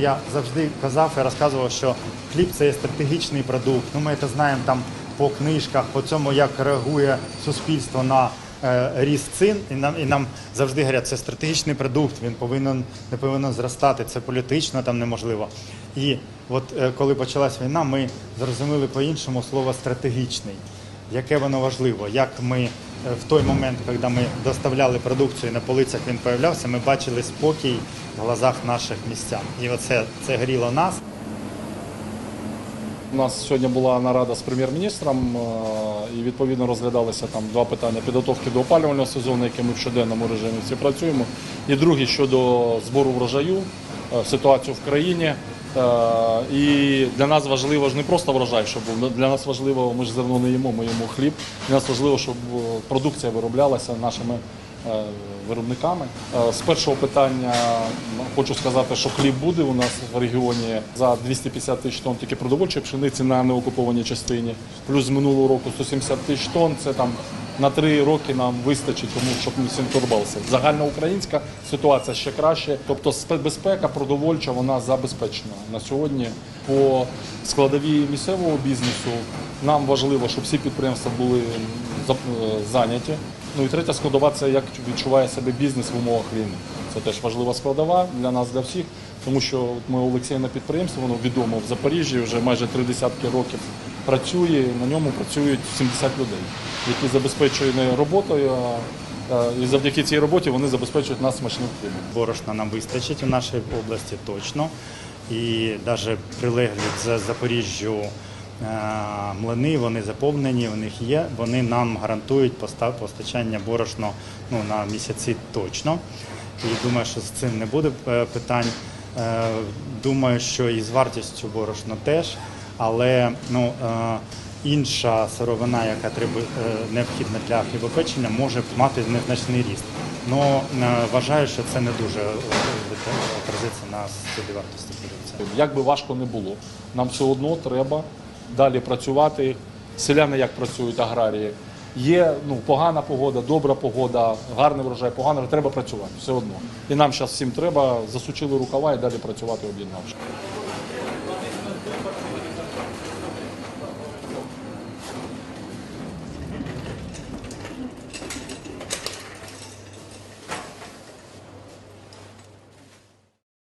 Я завжди казав і розказував, що хліб це є стратегічний продукт. Ну, ми це знаємо там по книжках, по цьому, як реагує суспільство на е, ріст цін. І нам, і нам завжди говорять, це стратегічний продукт, він повинен не повинен зростати. Це політично там неможливо. І от е, коли почалась війна, ми зрозуміли по-іншому слово стратегічний яке воно важливо. Як ми е, в той момент, коли ми доставляли продукцію на полицях, він появлявся, ми бачили спокій в глазах наших містян. І оце це гріло нас. У нас сьогодні була нарада з прем'єр-міністром е, і відповідно розглядалися там два питання підготовки до опалювального сезону, які ми в щоденному режимі всі працюємо. І друге щодо збору врожаю, е, ситуацію в країні. Е, І для нас важливо ж не просто врожай, щоб був для нас важливо, ми ж зерно не їмо, ми їмо хліб. Для нас важливо, щоб е, продукція вироблялася нашими е, виробниками. З першого питання хочу сказати, що хліб буде у нас в регіоні за 250 тисяч тонн тільки продовольчої пшениці на неокупованій частині. Плюс минулого року 170 тисяч тонн. Це там на три роки нам вистачить, тому щоб ми всім турбалися. Загальноукраїнська ситуація ще краще. Тобто спецбезпека продовольча вона забезпечена на сьогодні. По складовій місцевого бізнесу нам важливо, щоб всі підприємства були е, зайняті. Ну і третя складова це як відчуває себе бізнес в умовах війни. Це теж важлива складова для нас, для всіх, тому що ми Олексіївне підприємство, воно відомо в Запоріжжі вже майже три десятки років працює. На ньому працюють 70 людей, які забезпечують не роботою. а І завдяки цій роботі вони забезпечують нас смачним хлібом. Борошна нам вистачить у нашій області точно. І навіть прилеглі з Запоріжжю е, млини, вони заповнені, у них є. Вони нам гарантують поста- постачання борошна ну, на місяці точно. І думаю, що з цим не буде е, питань. Е, Думаю, що і з вартістю борошна теж, але ну, е, інша сировина, яка е, необхідна для хлібопечення, може мати незначний ріст. Ну вважаю, що це не дуже отразиться на собівартості продукції. Як би важко не було, нам все одно треба далі працювати. Селяни як працюють аграрії. Є ну, погана погода, добра погода, гарний врожай, врожай, треба працювати все одно. І нам зараз всім треба засучили рукава і далі працювати об'єднавши.